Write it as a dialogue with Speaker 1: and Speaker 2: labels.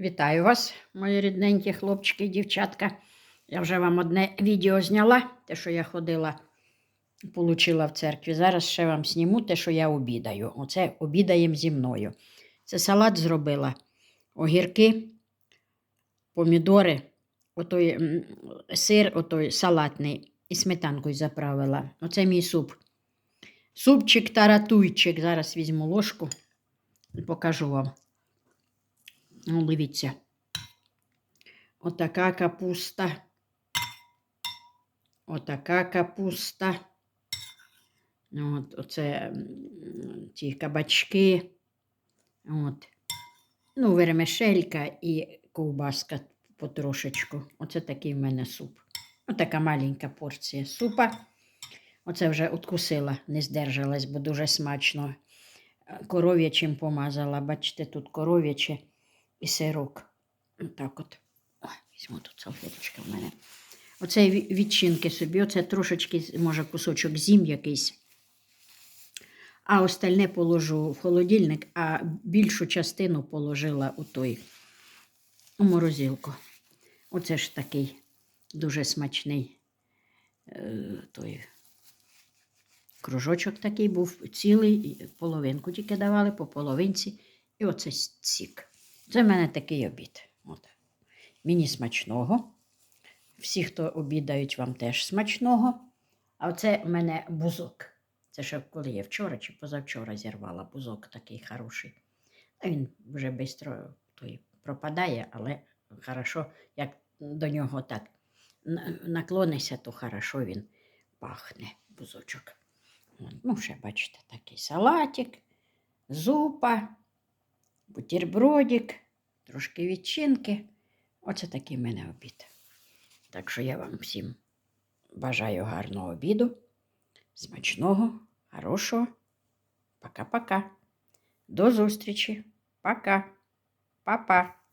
Speaker 1: Вітаю вас, мої рідненькі хлопчики і дівчатка. Я вже вам одне відео зняла, те, що я ходила, получила в церкві. Зараз ще вам зніму те, що я обідаю. Оце обідаємо зі мною. Це салат зробила. Огірки, помідори, отой сир, отой салатний, і сметанкою заправила. Оце мій суп. Супчик таратуйчик. Зараз візьму ложку і покажу вам. Ну, дивіться. Отака капуста. Отака капуста. Ну, От, оце ті кабачки. От. Ну, вермишелька і ковбаска потрошечку. Оце такий в мене суп. Отака маленька порція супа. Оце вже откусила, не здержалась, бо дуже смачно. Коров'ячим помазала. Бачите, тут коров'яче і сирок. Так от. Ой, візьму тут салфеточка в мене. Оце відчинки собі, оце трошечки, може, кусочок зім якийсь. А остальне положу в холодильник, а більшу частину положила у той у морозилку. Оце ж такий дуже смачний е, той кружочок такий був цілий, половинку тільки давали по половинці. І оце сік. Це в мене такий обід. От. Мені смачного. Всі, хто обідають, вам теж смачного. А оце в мене бузок. Це ще коли я вчора чи позавчора зірвала бузок такий хороший. А він вже швидко пропадає, але хорошо, як до нього так на- наклонишся, то хорошо він пахне бузочок. Ну, ще бачите, такий салатик, зупа, бутербродик, трошки відчинки. Оце такий в мене обід. Так що я вам всім бажаю гарного обіду, смачного, хорошого. Пока-пока. До зустрічі. Пока. Па-па.